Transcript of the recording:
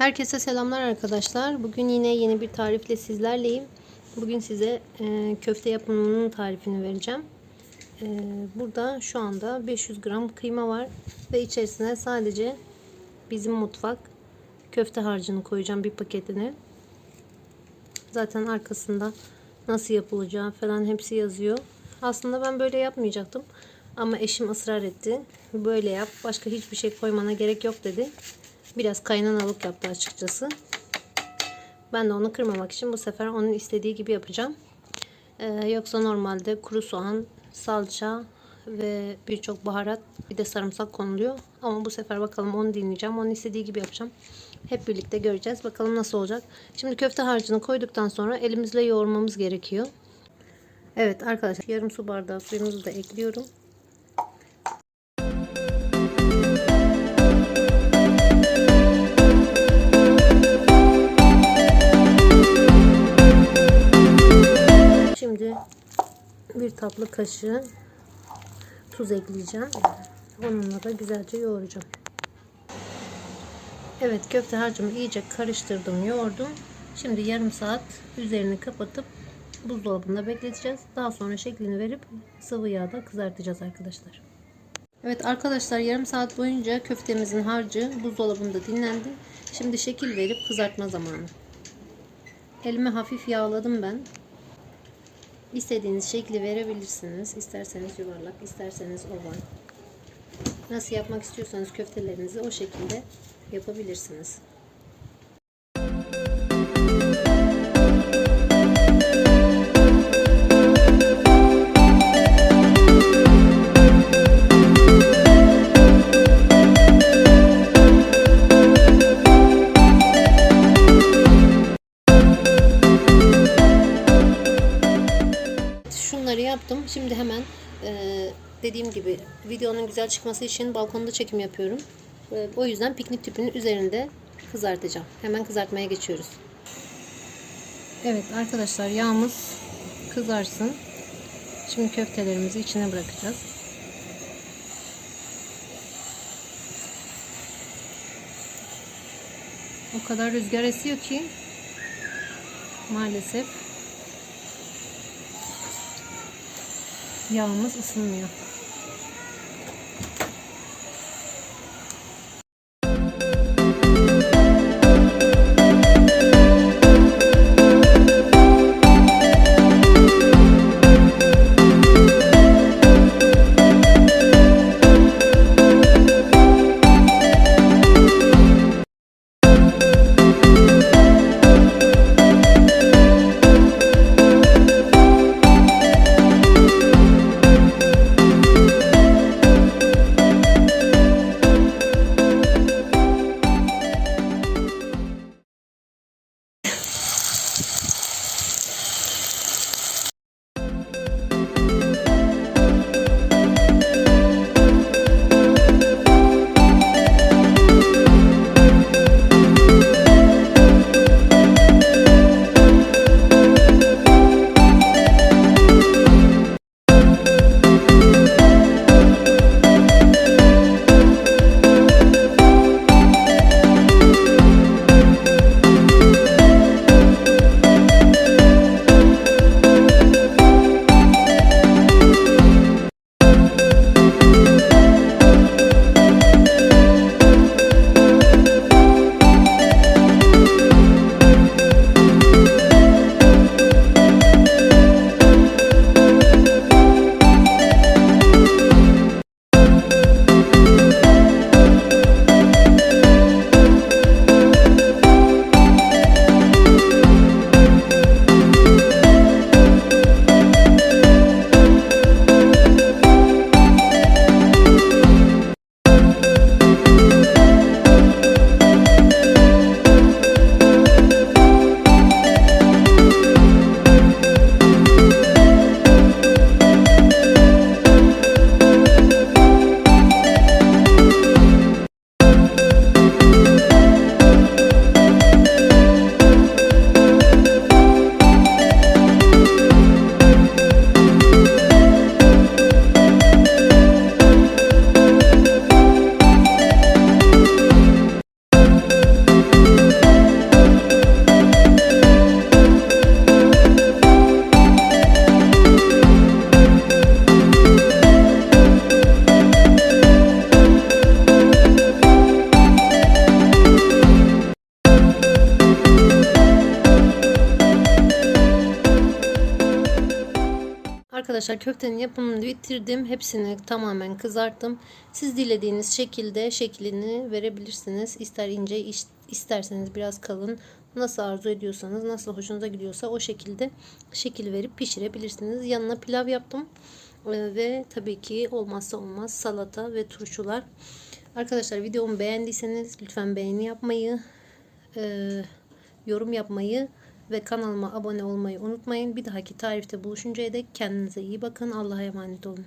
Herkese selamlar arkadaşlar. Bugün yine yeni bir tarifle sizlerleyim. Bugün size e, köfte yapımının tarifini vereceğim. E, burada şu anda 500 gram kıyma var ve içerisine sadece bizim mutfak köfte harcını koyacağım bir paketini. Zaten arkasında nasıl yapılacağı falan hepsi yazıyor. Aslında ben böyle yapmayacaktım. Ama eşim ısrar etti. Böyle yap. Başka hiçbir şey koymana gerek yok dedi. Biraz kaynanalık yaptı açıkçası. Ben de onu kırmamak için bu sefer onun istediği gibi yapacağım. Ee, yoksa normalde kuru soğan, salça ve birçok baharat bir de sarımsak konuluyor. Ama bu sefer bakalım onu dinleyeceğim. Onun istediği gibi yapacağım. Hep birlikte göreceğiz. Bakalım nasıl olacak. Şimdi köfte harcını koyduktan sonra elimizle yoğurmamız gerekiyor. Evet arkadaşlar yarım su bardağı suyumuzu da ekliyorum. Bir tatlı kaşığı tuz ekleyeceğim. Onunla da güzelce yoğuracağım. Evet köfte harcımı iyice karıştırdım, yoğurdum. Şimdi yarım saat üzerini kapatıp buzdolabında bekleteceğiz. Daha sonra şeklini verip sıvı yağda kızartacağız arkadaşlar. Evet arkadaşlar yarım saat boyunca köftemizin harcı buzdolabında dinlendi. Şimdi şekil verip kızartma zamanı. Elimi hafif yağladım ben. İstediğiniz şekli verebilirsiniz. İsterseniz yuvarlak, isterseniz oval. Nasıl yapmak istiyorsanız köftelerinizi o şekilde yapabilirsiniz. Yaptım. Şimdi hemen e, dediğim gibi videonun güzel çıkması için balkonda çekim yapıyorum. E, o yüzden piknik tüpünün üzerinde kızartacağım. Hemen kızartmaya geçiyoruz. Evet arkadaşlar yağımız kızarsın. Şimdi köftelerimizi içine bırakacağız. O kadar rüzgar esiyor ki maalesef yağımız ısınmıyor. Arkadaşlar köftenin yapımını bitirdim. Hepsini tamamen kızarttım. Siz dilediğiniz şekilde şeklini verebilirsiniz. İster ince isterseniz biraz kalın. Nasıl arzu ediyorsanız, nasıl hoşunuza gidiyorsa o şekilde şekil verip pişirebilirsiniz. Yanına pilav yaptım. Ee, ve tabii ki olmazsa olmaz salata ve turşular. Arkadaşlar videomu beğendiyseniz lütfen beğeni yapmayı, e, yorum yapmayı ve kanalıma abone olmayı unutmayın. Bir dahaki tarifte buluşuncaya dek kendinize iyi bakın. Allah'a emanet olun.